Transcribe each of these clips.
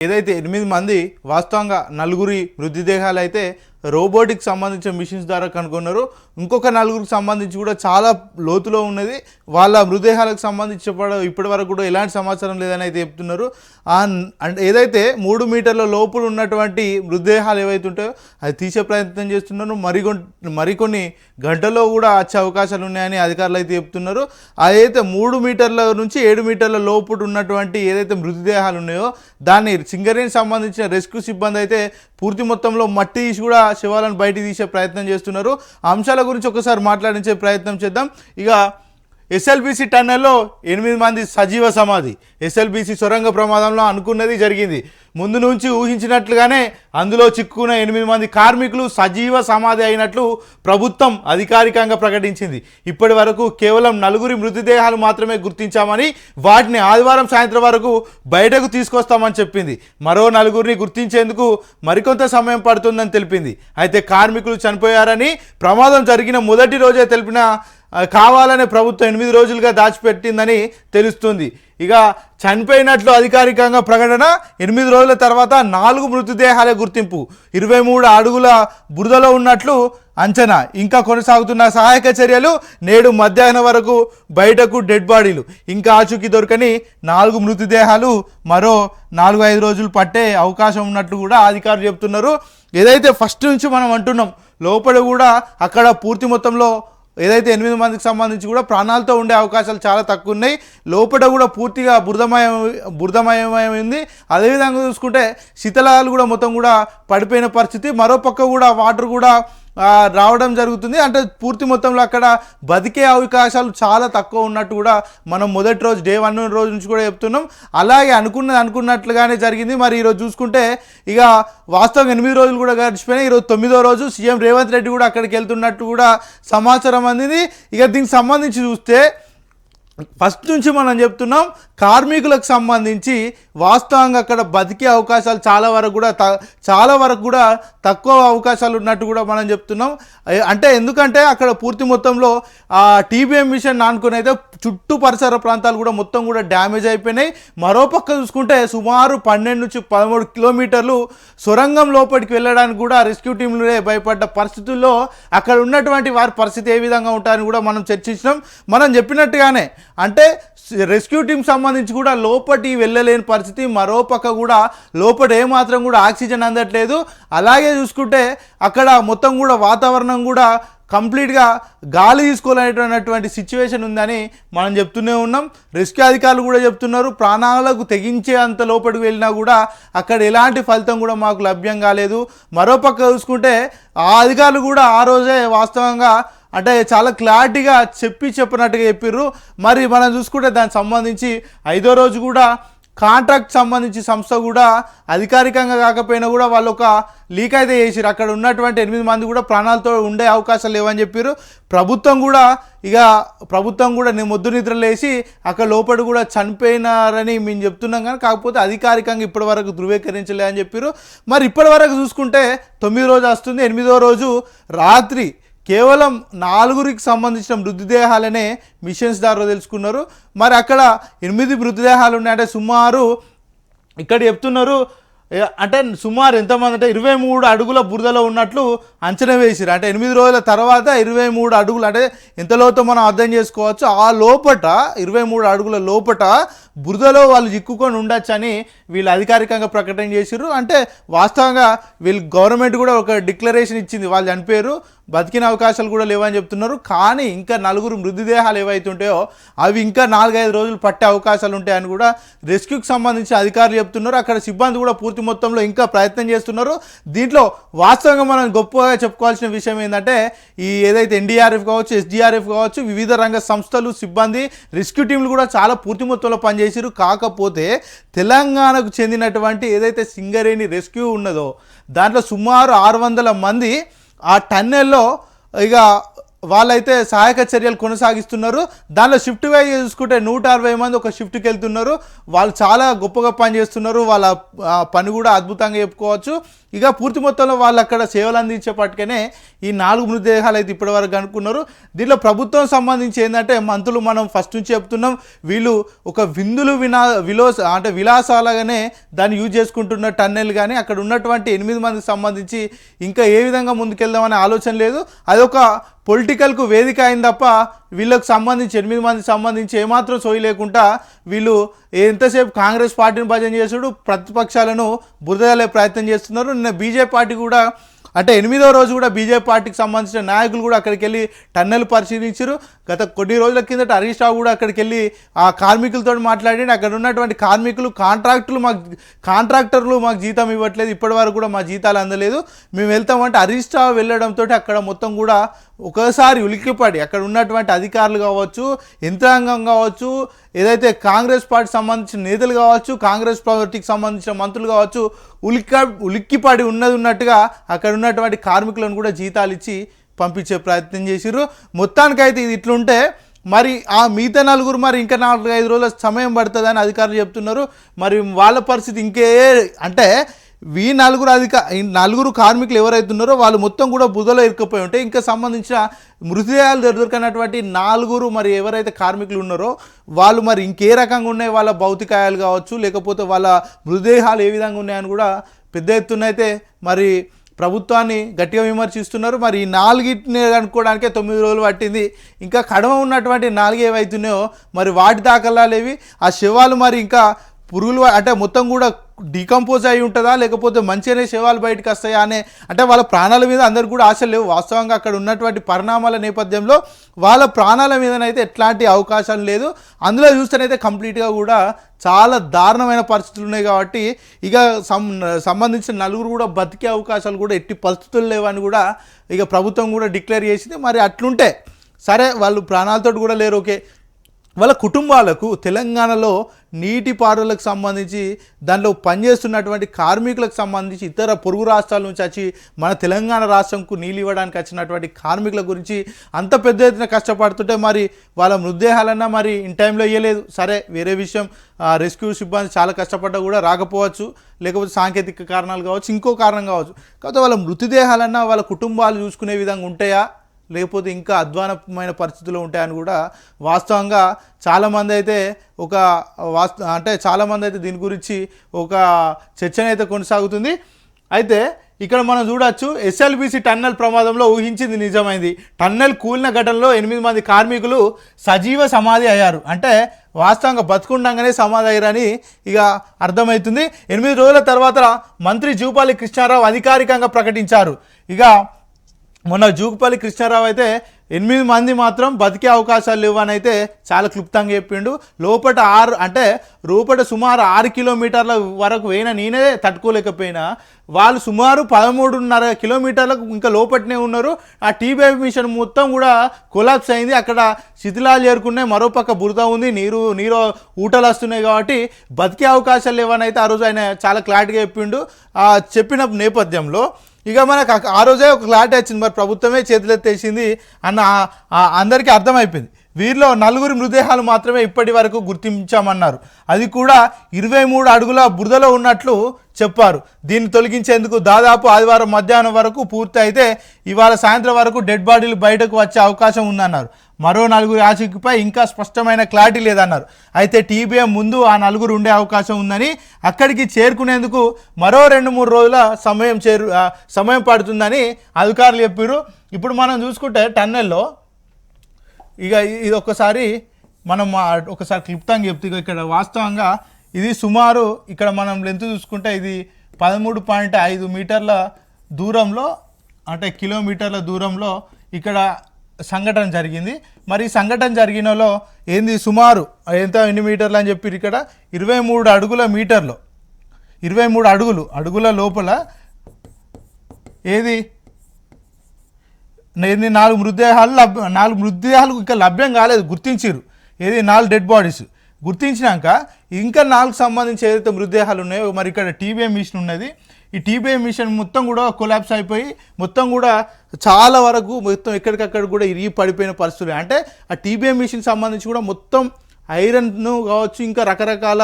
ఏదైతే ఎనిమిది మంది వాస్తవంగా నలుగురి మృతదేహాలు అయితే రోబోటిక్ సంబంధించిన మిషన్స్ ద్వారా కనుగొన్నారు. ఇంకొక నలుగురికి సంబంధించి కూడా చాలా లోతులో ఉన్నది. వాళ్ళ మృతదేహాలకు సంబంధించి చెప్పడం ఇప్పటి వరకు కూడా ఎలాంటి సమాచారం లేదని అయితే చెప్తున్నారు. అంటే ఏదైతే మూడు మీటర్ల లోపల ఉన్నటువంటి మృతదేహాలు ఏవైతే ఉంటాయో అది తీసే ప్రయత్నం చేస్తున్నారు. మరికొన్ మరికొన్ని గంటల్లో కూడా వచ్చే అవకాశాలు ఉన్నాయని అధికారులు అయితే చెప్తున్నారు. అదైతే మూడు మీటర్ల నుంచి ఏడు మీటర్ల లోపు ఉన్నటువంటి ఏదైతే మృతదేహాలు ఉన్నాయో దాన్ని సింగరేణి సంబంధించిన రెస్క్యూ సిబ్బంది అయితే పూర్తి మొత్తంలో మట్టి తీసి కూడా శివాలను బయటికి తీసే ప్రయత్నం చేస్తున్నారు. అంశాల గురించి ఒకసారి మాట్లాడించే ప్రయత్నం చేద్దాం. ఇక ఎస్ఎల్బిసి టన్నెల్లో ఎనిమిది మంది సజీవ సమాధి. ఎస్ఎల్బిసి సొరంగ ప్రమాదంలో అనుకున్నది జరిగింది. ముందు నుంచి ఊహించినట్లుగానే అందులో చిక్కుకున్న ఎనిమిది మంది కార్మికులు సజీవ సమాధి అయినట్లు ప్రభుత్వం అధికారికంగా ప్రకటించింది. ఇప్పటి వరకు కేవలం నలుగురి మృతదేహాలు మాత్రమే గుర్తించామని వాటిని ఆదివారం సాయంత్రం వరకు బయటకు తీసుకొస్తామని చెప్పింది. మరో నలుగురిని గుర్తించేందుకు మరికొంత సమయం పడుతుందని తెలిపింది. అయితే కార్మికులు చనిపోయారని ప్రమాదం జరిగిన మొదటి రోజే తెలిపిన కావాలనే ప్రభుత్వం ఎనిమిది రోజులుగా దాచిపెట్టిందని తెలుస్తుంది. ఇక చనిపోయినట్లు అధికారికంగా ప్రకటన ఎనిమిది రోజుల తర్వాత నాలుగు మృతదేహాల గుర్తింపు. ఇరవై మూడు అడుగుల బురదలో ఉన్నట్లు అంచనా. ఇంకా కొనసాగుతున్న సహాయక చర్యలు నేడు మధ్యాహ్నం వరకు బయటకు డెడ్ బాడీలు. ఇంకా ఆచూకీ దొరకని నాలుగు మృతదేహాలు మరో నాలుగు ఐదు రోజులు పట్టే అవకాశం ఉన్నట్లు కూడా అధికారులు చెప్తున్నారు. ఏదైతే ఫస్ట్ నుంచి మనం అంటున్నాం లోపల కూడా అక్కడ పూర్తి మొత్తంలో ఏదైతే ఎనిమిది మందికి సంబంధించి కూడా ప్రాణాలతో ఉండే అవకాశాలు చాలా తక్కువ ఉన్నాయి లోపల కూడా పూర్తిగా బురదమయం బురదమయమైంది. అదేవిధంగా చూసుకుంటే శీతలాలు కూడా మొత్తం కూడా పడిపోయిన పరిస్థితి. మరో పక్క కూడా వాటర్ కూడా రావడం జరుగుతుంది. అంటే పూర్తి మొత్తంలో అక్కడ బతికే అవకాశాలు చాలా తక్కువ ఉన్నట్టు కూడా మనం మొదటి రోజు డే వన్ రోజు నుంచి కూడా చెప్తున్నాం. అలాగే అనుకున్నది అనుకున్నట్లుగానే జరిగింది. మరి ఈరోజు చూసుకుంటే ఇక వాస్తవం ఎనిమిది రోజులు కూడా గడిచిపోయినాయి. ఈరోజు తొమ్మిదో రోజు సీఎం రేవంత్ రెడ్డి కూడా అక్కడికి వెళ్తున్నట్టు కూడా సమాచారం అందింది. ఇక దీనికి సంబంధించి చూస్తే ఫస్ట్ నుంచి మనం చెప్తున్నాం కార్మికులకు సంబంధించి వాస్తవంగా అక్కడ బతికే అవకాశాలు చాలా వరకు కూడా త చాలా వరకు కూడా తక్కువ అవకాశాలు ఉన్నట్టు కూడా మనం చెప్తున్నాం. అంటే ఎందుకంటే అక్కడ పూర్తి మొత్తంలో ఆ టీబీఎం మిషన్ నానుకుని అయితే చుట్టూ పరిసర ప్రాంతాలు కూడా మొత్తం కూడా డ్యామేజ్ అయిపోయినాయి. మరోపక్క చూసుకుంటే సుమారు పన్నెండు నుంచి పదమూడు కిలోమీటర్లు సొరంగం లోపలికి వెళ్ళడానికి కూడా రెస్క్యూ టీంలే భయపడ్డ పరిస్థితుల్లో అక్కడ ఉన్నటువంటి వారి పరిస్థితి ఏ విధంగా ఉంటారని కూడా మనం చర్చించినాం. మనం చెప్పినట్టుగానే అంటే రెస్క్యూ టీం సంబంధించి కూడా లోపటి వెళ్ళలేని పరిస్థితి. మరోపక్క కూడా లోపల ఏమాత్రం కూడా ఆక్సిజన్ అందట్లేదు. అలాగే చూసుకుంటే అక్కడ మొత్తం కూడా వాతావరణం కూడా కంప్లీట్గా గాలి తీసుకోలేనటువంటి సిచ్యువేషన్ ఉందని మనం చెప్తూనే ఉన్నాం. రెస్క్యూ అధికారులు కూడా చెప్తున్నారు. ప్రాణాలకు తెగించే అంత లోపలికి వెళ్ళినా కూడా అక్కడ ఎలాంటి ఫలితం కూడా మాకు లభ్యం కాలేదు. మరోపక్క చూసుకుంటే ఆ అధికారులు కూడా ఆ రోజే వాస్తవంగా అంటే చాలా క్లారిటీగా చెప్పి చెప్పినట్టుగా చెప్పిర్రు. మరి మనం చూసుకుంటే దానికి సంబంధించి ఐదో రోజు కూడా కాంట్రాక్ట్ సంబంధించి సంస్థ కూడా అధికారికంగా కాకపోయినా కూడా వాళ్ళు ఒక లీక్ అయితే చేసిరు అక్కడ ఉన్నటువంటి ఎనిమిది మంది కూడా ప్రాణాలతో ఉండే అవకాశాలు లేవని చెప్పారు ప్రభుత్వం కూడా ఇక ప్రభుత్వం కూడా నేను ముద్దు నిద్ర లేచి అక్కడ లోపల కూడా చనిపోయినారని మేము చెప్తున్నాం కానీ కాకపోతే అధికారికంగా ఇప్పటి వరకు ధృవీకరించలే అని చెప్పారు మరి ఇప్పటి వరకు చూసుకుంటే తొమ్మిది రోజు వస్తుంది. ఎనిమిదో రోజు రాత్రి కేవలం నాలుగురికి సంబంధించిన మృతదేహాలనే మిషన్స్ ద్వారా తెలుసుకున్నారు. మరి అక్కడ ఎనిమిది మృతదేహాలు ఉన్నాయంటే సుమారు ఇక్కడ చెప్తున్నారు అంటే సుమారు ఎంతమంది అంటే ఇరవై మూడు అడుగుల బురదలో ఉన్నట్లు అంచనా వేసిరు అంటే ఎనిమిది రోజుల తర్వాత ఇరవై మూడు అడుగులు అంటే ఎంతలోతో మనం అర్థం చేసుకోవచ్చు ఆ లోపట ఇరవై మూడు అడుగుల లోపట బురదలో వాళ్ళు చిక్కుకొని ఉండొచ్చు అని వీళ్ళు అధికారికంగా ప్రకటన చేసిర్రు. అంటే వాస్తవంగా వీళ్ళు గవర్నమెంట్ కూడా ఒక డిక్లరేషన్ ఇచ్చింది వాళ్ళు చనిపోయారు. బతికిన అవకాశాలు కూడా లేవని చెప్తున్నారు. కానీ ఇంకా నలుగురు మృతదేహాలు ఏవైతే ఉంటాయో అవి ఇంకా నాలుగైదు రోజులు పట్టే అవకాశాలు ఉంటాయని కూడా రెస్క్యూకి సంబంధించి అధికారులు చెప్తున్నారు. అక్కడ సిబ్బంది కూడా పూర్తి మొత్తంలో ఇంకా ప్రయత్నం చేస్తున్నారు. దీంట్లో వాస్తవంగా మనం గొప్పగా చెప్పుకోవాల్సిన విషయం ఏంటంటే ఈ ఏదైతే ఎన్డీఆర్ఎఫ్ కావచ్చు ఎస్డీఆర్ఎఫ్ కావచ్చు వివిధ రంగ సంస్థలు సిబ్బంది రెస్క్యూ టీంలు కూడా చాలా పూర్తి మొత్తంలో పనిచేసారు కాకపోతే తెలంగాణకు చెందినటువంటి ఏదైతే సింగరేణి రెస్క్యూ ఉన్నదో దాంట్లో సుమారు ఆరు వందల మంది ఆ టన్నెల్లో ఇక వాళ్ళైతే సహాయక చర్యలు కొనసాగిస్తున్నారు. దానిలో షిఫ్ట్ వైజ్ చూసుకుంటే నూట అరవై మంది ఒక షిఫ్ట్కి వెళ్తున్నారు. వాళ్ళు చాలా గొప్పగా పని చేస్తున్నారు. వాళ్ళ పని కూడా అద్భుతంగా చెప్పుకోవచ్చు. ఇక పూర్తి మొత్తంలో వాళ్ళు అక్కడ సేవలు అందించేపటికనే ఈ నాలుగు మృతదేహాలు అయితే ఇప్పటివరకు అనుకున్నారు దీనిలో ప్రభుత్వం సంబంధించి ఏంటంటే మంత్రులు మనం ఫస్ట్ నుంచి చెప్తున్నాం. వీళ్ళు ఒక విందులు వినా విలోస అంటే విలాసాలగానే దాన్ని యూజ్ చేసుకుంటున్న టన్నెల్ కానీ అక్కడ ఉన్నటువంటి ఎనిమిది మందికి సంబంధించి ఇంకా ఏ విధంగా ముందుకెళ్దామనే ఆలోచన లేదు. అదొక పొలిటికల్కు వేదిక అయింది తప్ప వీళ్ళకి సంబంధించి ఎనిమిది మందికి సంబంధించి ఏమాత్రం సోయి లేకుండా వీళ్ళు ఎంతసేపు కాంగ్రెస్ పార్టీని భజన చేసుడు ప్రతిపక్షాలను బురదలే ప్రయత్నం చేస్తున్నారు. నిన్న బీజేపీ పార్టీ కూడా అంటే ఎనిమిదో రోజు కూడా బీజేపీ పార్టీకి సంబంధించిన నాయకులు కూడా అక్కడికి వెళ్ళి టన్నెల్ పరిశీలించారు. గత కొన్ని రోజుల కిందట హరీష్ రావు కూడా అక్కడికి వెళ్ళి ఆ కార్మికులతో మాట్లాడి అక్కడ ఉన్నటువంటి కార్మికులు కాంట్రాక్టులు మాకు కాంట్రాక్టర్లు మాకు జీతం ఇవ్వట్లేదు ఇప్పటి వరకు కూడా మా జీతాలు అందలేదు. మేము వెళ్తామంటే హరీష్ రావు వెళ్ళడంతో అక్కడ మొత్తం కూడా ఒకసారి ఉలిక్కిపడి అక్కడ ఉన్నటువంటి అధికారులు కావచ్చు యంత్రాంగం కావచ్చు ఏదైతే కాంగ్రెస్ పార్టీ సంబంధించిన నేతలు కావచ్చు కాంగ్రెస్ పార్టీకి సంబంధించిన మంత్రులు కావచ్చు ఉలిక్క ఉలిక్కిపడి ఉన్నది ఉన్నట్టుగా అక్కడ ఉన్నటువంటి కార్మికులను కూడా జీతాలు ఇచ్చి పంపించే ప్రయత్నం చేసిర్రు. మొత్తానికైతే ఇది ఇట్లుంటే మరి ఆ మిగతా నలుగురు మరి ఇంకా నాలుగు ఐదు రోజుల సమయం పడుతుందని అధికారులు చెప్తున్నారు. మరి వాళ్ళ పరిస్థితి ఇంకే అంటే వీ నలుగురు అధిక నలుగురు కార్మికులు ఎవరైతే ఉన్నారో వాళ్ళు మొత్తం కూడా బుధలో ఇరుక్కుపోయి ఉంటే ఇంకా సంబంధించిన మృతదేహాలు దొరికినటువంటి నాలుగురు మరి ఎవరైతే కార్మికులు ఉన్నారో వాళ్ళు మరి ఇంకే రకంగా ఉన్నాయి. వాళ్ళ భౌతికాయాలు కావచ్చు లేకపోతే వాళ్ళ మృతదేహాలు ఏ విధంగా ఉన్నాయని కూడా పెద్ద ఎత్తున అయితే మరి ప్రభుత్వాన్ని గట్టిగా విమర్శిస్తున్నారు. మరి ఈ నాలుగింటిని అనుకోవడానికే తొమ్మిది రోజులు పట్టింది. ఇంకా కడమ ఉన్నటువంటి నాలుగు ఏవైతున్నాయో మరి వాటి దాఖలాలేవి. ఆ శవాలు మరి ఇంకా పురుగులు అంటే మొత్తం కూడా డీకంపోజ్ అయి ఉంటుందా? లేకపోతే మంచిగానే శవాలు బయటకు వస్తాయా అనే అంటే వాళ్ళ ప్రాణాల మీద అందరు కూడా ఆశలు లేవు. వాస్తవంగా అక్కడ ఉన్నటువంటి పరిణామాల నేపథ్యంలో వాళ్ళ ప్రాణాల మీదనైతే ఎట్లాంటి అవకాశం లేదు. అందులో చూస్తేనైతే కంప్లీట్గా కూడా చాలా దారుణమైన పరిస్థితులు ఉన్నాయి కాబట్టి ఇక సం సంబంధించిన నలుగురు కూడా బతికే అవకాశాలు కూడా ఎట్టి పరిస్థితులు లేవని కూడా ఇక ప్రభుత్వం కూడా డిక్లేర్ చేసింది. మరి అట్లుంటే సరే వాళ్ళు ప్రాణాలతో కూడా లేరు. ఓకే వాళ్ళ కుటుంబాలకు తెలంగాణలో నీటిపారుదలకు సంబంధించి దానిలో పనిచేస్తున్నటువంటి కార్మికులకు సంబంధించి ఇతర పొరుగు రాష్ట్రాల నుంచి వచ్చి మన తెలంగాణ రాష్ట్రంకు నీళ్ళు ఇవ్వడానికి వచ్చినటువంటి కార్మికుల గురించి అంత పెద్ద ఎత్తున కష్టపడుతుంటే మరి వాళ్ళ మృతదేహాలన్నా మరి ఇన్ టైంలో ఇవ్వలేదు సరే వేరే విషయం రెస్క్యూ సిబ్బంది చాలా కష్టపడ్డా కూడా రాకపోవచ్చు లేకపోతే సాంకేతిక కారణాలు కావచ్చు ఇంకో కారణం కావచ్చు. కాకపోతే వాళ్ళ మృతదేహాలన్నా వాళ్ళ కుటుంబాలు చూసుకునే విధంగా ఉంటాయా? లేకపోతే ఇంకా అధ్వానమైన పరిస్థితులు ఉంటాయని కూడా వాస్తవంగా చాలామంది అయితే ఒక వాస్త అంటే చాలామంది అయితే దీని గురించి ఒక చర్చన అయితే కొనసాగుతుంది. అయితే ఇక్కడ మనం చూడొచ్చు ఎస్ఎల్బీసీ టన్నెల్ ప్రమాదంలో ఊహించింది నిజమైంది. టన్నెల్ కూలిన ఘటనలో ఎనిమిది మంది కార్మికులు సజీవ సమాధి అయ్యారు. అంటే వాస్తవంగా బతుకుండగానే సమాధి అయ్యారని ఇక అర్థమవుతుంది. ఎనిమిది రోజుల తర్వాత మంత్రి జూపాలి కృష్ణారావు అధికారికంగా ప్రకటించారు. ఇక మొన్న జూకుపల్లి కృష్ణారావు అయితే ఎనిమిది మంది మాత్రం బతికే అవకాశాలు లేవని అయితే చాలా క్లుప్తంగా చెప్పిండు. లోపల ఆరు అంటే రూపట సుమారు ఆరు కిలోమీటర్ల వరకు పోయినా నేనే తట్టుకోలేకపోయినా. వాళ్ళు సుమారు పదమూడున్నర కిలోమీటర్లకు ఇంకా లోపటనే ఉన్నారు. ఆ టీబీ మిషన్ మొత్తం కూడా కొలాప్స్ అయింది. అక్కడ శిథిలాలు చేరుకున్నాయి మరోపక్క బురద ఉంది. నీరు నీరు ఊటలు వస్తున్నాయి కాబట్టి బతికే అవకాశాలు లేవని అయితే ఆ రోజు ఆయన చాలా క్లారిటీగా చెప్పిండు. చెప్పిన నేపథ్యంలో ఇక మనకు ఆ- రోజే ఒక క్లారిటీ వచ్చింది. మరి ప్రభుత్వమే చేతులెత్తేసింది అన్న అందరికీ అర్థమైపోయింది. వీరిలో నలుగురి మృతదేహాలు మాత్రమే ఇప్పటి వరకు గుర్తించామన్నారు. అది కూడా ఇరవై మూడు అడుగుల బురదలో ఉన్నట్లు చెప్పారు. దీన్ని తొలగించేందుకు దాదాపు ఆదివారం మధ్యాహ్నం వరకు పూర్తి అయితే ఇవాళ సాయంత్రం వరకు డెడ్ బాడీలు బయటకు వచ్చే అవకాశం ఉందన్నారు. మరో నలుగురు ఆచూకీపై ఇంకా స్పష్టమైన క్లారిటీ లేదన్నారు. అయితే టీబీఎం ముందు ఆ నలుగురు ఉండే అవకాశం ఉందని అక్కడికి చేరుకునేందుకు మరో రెండు మూడు రోజుల సమయం చేరు సమయం పడుతుందని అధికారులు చెప్పారు ఇప్పుడు మనం చూసుకుంటే టన్నెల్లో ఇక ఇది ఒక్కసారి మనం ఒకసారి క్లుప్తంగా చెప్తే ఇక్కడ వాస్తవంగా ఇది సుమారు ఇక్కడ మనం లెంత్ చూసుకుంటే ఇది పదమూడు పాయింట్ ఐదు మీటర్ల దూరంలో అంటే కిలోమీటర్ల దూరంలో ఇక్కడ సంఘటన జరిగింది. మరి ఈ సంఘటన జరిగినలో ఏంది సుమారు ఎంత ఎన్ని మీటర్లు అని చెప్పారు ఇక్కడ? ఇరవై మూడు అడుగుల మీటర్లు. ఇరవై మూడు అడుగులు అడుగుల లోపల ఏది? ఏంది నాలుగు మృతదేహాలు లభ్య నాలుగు మృతదేహాలు ఇంకా లభ్యం కాలేదు గుర్తించారు ఏది? నాలుగు డెడ్ బాడీస్. గుర్తించినాక ఇంకా నాలుగు సంబంధించి ఏదైతే మృతదేహాలు ఉన్నాయో మరి ఇక్కడ టీవీఎం మిషన్ ఉన్నది. ఈ టీబీఐ మిషన్ మొత్తం కూడా కొలాప్స్ అయిపోయి మొత్తం కూడా చాలా వరకు మొత్తం ఎక్కడికక్కడ కూడా ఇరిగి పడిపోయిన పరిస్థితులు. అంటే ఆ టీబీఐ మిషన్ సంబంధించి కూడా మొత్తం ఐరన్ను కావచ్చు ఇంకా రకరకాల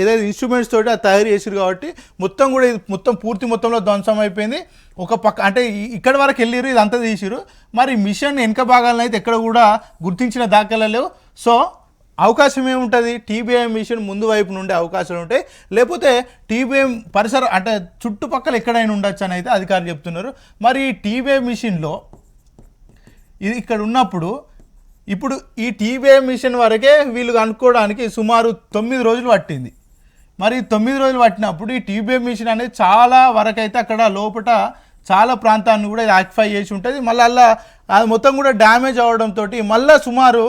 ఏదైతే ఇన్స్ట్రుమెంట్స్ తోటి అది తయారు చేసారు కాబట్టి మొత్తం కూడా ఇది మొత్తం పూర్తి మొత్తంలో ధ్వంసం అయిపోయింది. ఒక పక్క అంటే ఇక్కడ వరకు వెళ్ళిరు ఇదంతా తీసిరు మరి మిషన్ వెనక భాగాలను అయితే ఎక్కడ కూడా గుర్తించిన దాఖలా లేవు. సో అవకాశం ఏముంటుంది? టీబీఐ మిషన్ ముందు వైపు నుండే అవకాశాలు ఉంటాయి. లేకపోతే టీబీఐ పరిసర అంటే చుట్టుపక్కల ఎక్కడైనా ఉండొచ్చు అని అయితే అధికారులు చెప్తున్నారు. మరి ఈ టీబీఐ మిషన్లో ఇది ఇక్కడ ఉన్నప్పుడు ఇప్పుడు ఈ టీబీఐ మిషన్ వరకే వీళ్ళు కనుక్కోవడానికి సుమారు తొమ్మిది రోజులు పట్టింది. మరి తొమ్మిది రోజులు పట్టినప్పుడు ఈ టీబీఐ మిషన్ అనేది చాలా వరకైతే అక్కడ లోపల చాలా ప్రాంతాన్ని కూడా ఇది ఆక్యుపై చేసి ఉంటుంది. మళ్ళీ అలా అది మొత్తం కూడా డ్యామేజ్ అవ్వడంతో మళ్ళీ సుమారు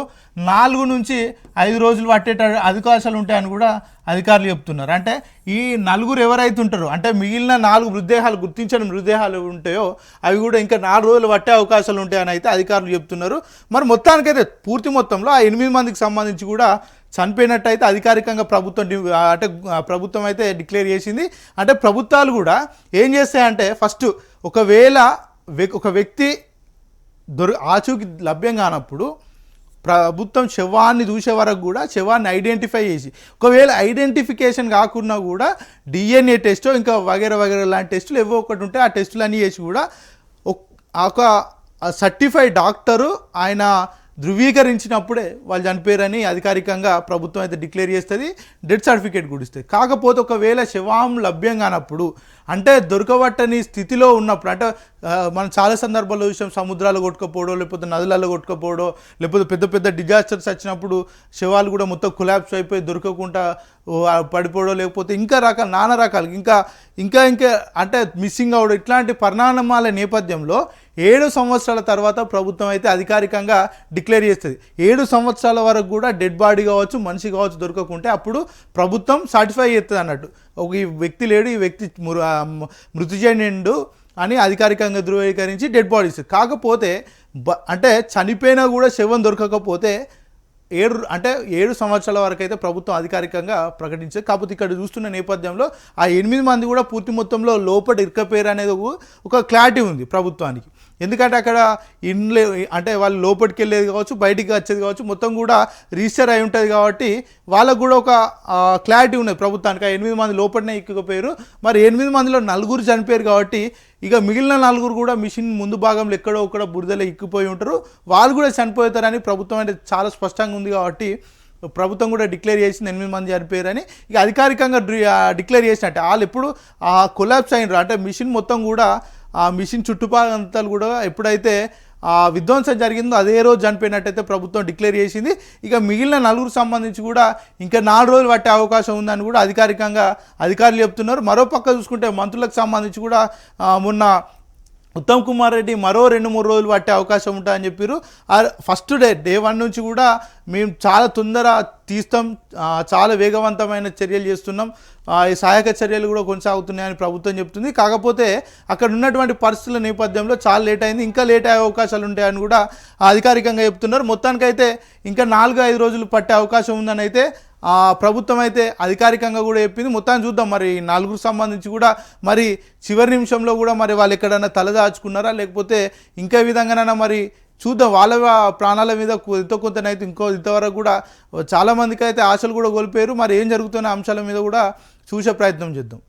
నాలుగు నుంచి ఐదు రోజులు పట్టేట అవకాశాలు ఉంటాయని కూడా అధికారులు చెప్తున్నారు. అంటే ఈ నలుగురు ఎవరైతే ఉంటారో అంటే మిగిలిన నాలుగు మృతదేహాలు గుర్తించని మృతదేహాలు ఉంటాయో అవి కూడా ఇంకా నాలుగు రోజులు పట్టే అవకాశాలు ఉంటాయని అయితే అధికారులు చెప్తున్నారు. మరి మొత్తానికైతే పూర్తి మొత్తంలో ఆ ఎనిమిది మందికి సంబంధించి కూడా చనిపోయినట్టయితే అధికారికంగా ప్రభుత్వం అంటే ప్రభుత్వం అయితే డిక్లేర్ చేసింది. అంటే ప్రభుత్వాలు కూడా ఏం చేస్తాయంటే ఫస్ట్ ఒకవేళ ఒక వ్యక్తి దొరి ఆచూకి లభ్యం కానప్పుడు ప్రభుత్వం శవాన్ని చూసే వరకు కూడా శవాన్ని ఐడెంటిఫై చేసి ఒకవేళ ఐడెంటిఫికేషన్ కాకుండా కూడా డిఎన్ఏ టెస్ట్ ఇంకా వగేరా వగేరా లాంటి టెస్టులు ఏవో ఒకటి ఉంటే ఆ టెస్టులు అన్నీ చేసి కూడా ఒక సర్టిఫైడ్ డాక్టరు ఆయన ధృవీకరించినప్పుడే వాళ్ళు చనిపోయారని అధికారికంగా ప్రభుత్వం అయితే డిక్లేర్ చేస్తుంది డెత్ సర్టిఫికేట్ కూడా ఇస్తుంది. కాకపోతే ఒకవేళ శవం లభ్యం కానప్పుడు అంటే దొరకబట్టని స్థితిలో ఉన్నప్పుడు అంటే మనం చాలా సందర్భాల్లో చూసాం సముద్రాలు కొట్టుకపోవడం లేకపోతే నదులలో కొట్టుకపోవడం లేకపోతే పెద్ద పెద్ద డిజాస్టర్స్ వచ్చినప్పుడు శవాలు కూడా మొత్తం కొలాప్స్ అయిపోయి దొరకకుండా పడిపోవడో పడిపోవడం లేకపోతే ఇంకా రకాల నానా రకాలు ఇంకా ఇంకా ఇంకా అంటే మిస్సింగ్ అవ్వడం ఇట్లాంటి పరిణామాల నేపథ్యంలో ఏడు సంవత్సరాల తర్వాత ప్రభుత్వం అయితే అధికారికంగా డిక్లేర్ చేస్తుంది. ఏడు సంవత్సరాల వరకు కూడా డెడ్ బాడీ కావచ్చు మనిషి కావచ్చు దొరకకుంటే అప్పుడు ప్రభుత్వం సర్టిఫై చేస్తుంది అన్నట్టు. ఒక ఈ వ్యక్తి లేడు ఈ వ్యక్తి మృ- మృతి చెందిండు అని అధికారికంగా ధృవీకరించి డెడ్ బాడీస్ కాకపోతే బ అంటే చనిపోయినా కూడా శవం దొరకకపోతే ఏడు అంటే ఏడు సంవత్సరాల వరకు అయితే ప్రభుత్వం అధికారికంగా ప్రకటించింది. కాకపోతే ఇక్కడ చూస్తున్న నేపథ్యంలో ఆ ఎనిమిది మంది కూడా పూర్తి మొత్తంలో లోపల ఇరకపోయారు అనేది ఒక క్లారిటీ ఉంది ప్రభుత్వానికి. ఎందుకంటే అక్కడ ఇండ్లే అంటే వాళ్ళు లోపలికి వెళ్ళేది కావచ్చు బయటికి వచ్చేది కావచ్చు మొత్తం కూడా రిజిస్టర్ అయి ఉంటుంది కాబట్టి వాళ్ళకు కూడా ఒక క్లారిటీ ఉన్నది ప్రభుత్వానికి. ఆ ఎనిమిది మంది లోపలనే ఎక్కిపోయారు మరి ఎనిమిది మందిలో నలుగురు చనిపోయారు కాబట్టి ఇక మిగిలిన నలుగురు కూడా మిషన్ ముందు భాగంలో ఎక్కడో ఒక్కడ బురదలో ఇక్కిపోయి ఉంటారు. వాళ్ళు కూడా చనిపోతారని ప్రభుత్వం అంటే చాలా స్పష్టంగా ఉంది కాబట్టి ప్రభుత్వం కూడా డిక్లేర్ చేసింది ఎనిమిది మంది చనిపోయారని. ఇక అధికారికంగా డిక్లేర్ చేసినట్టే. వాళ్ళు ఎప్పుడు ఆ కొలాప్స్ అయినరు. అంటే మిషన్ మొత్తం కూడా ఆ మిషన్ చుట్టుపక్కలంతా కూడా ఎప్పుడైతే ఆ విధ్వంసం జరిగిందో అదే రోజు చనిపోయినట్టయితే ప్రభుత్వం డిక్లేర్ చేసింది. ఇక మిగిలిన నలుగురు సంబంధించి కూడా ఇంకా నాలుగు రోజులు పట్టే అవకాశం ఉందని కూడా అధికారికంగా అధికారులు చెప్తున్నారు. మరో పక్క చూసుకుంటే మంత్రులకు సంబంధించి కూడా మొన్న ఉత్తమ్ కుమార్ రెడ్డి మరో రెండు మూడు రోజులు పట్టే అవకాశం ఉంటుందని చెప్పారు ఫస్ట్ డే డే వన్ నుంచి కూడా మేము చాలా తొందర తీస్తాం చాలా వేగవంతమైన చర్యలు చేస్తున్నాం. ఈ సహాయక చర్యలు కూడా కొనసాగుతున్నాయని ప్రభుత్వం చెప్తుంది. కాకపోతే అక్కడ ఉన్నటువంటి పరిస్థితుల నేపథ్యంలో చాలా లేట్ అయింది. ఇంకా లేట్ అయ్యే అవకాశాలు ఉంటాయని కూడా అధికారికంగా చెప్తున్నారు. మొత్తానికైతే ఇంకా నాలుగు ఐదు రోజులు పట్టే అవకాశం ఉందని అయితే ప్రభుత్వం అయితే అధికారికంగా కూడా చెప్పింది. మొత్తాన్ని చూద్దాం మరి నలుగురు సంబంధించి కూడా మరి చివరి నిమిషంలో కూడా మరి వాళ్ళు ఎక్కడైనా తలదాచుకున్నారా లేకపోతే ఇంకా విధంగానైనా మరి చూద్దాం. వాళ్ళ ప్రాణాల మీద ఎంతో కొంతనైతే ఇంకో ఇంతవరకు కూడా చాలామందికి అయితే ఆశలు కూడా కోల్పోయారు. మరి ఏం జరుగుతున్న అంశాల మీద కూడా చూసే ప్రయత్నం చేద్దాం.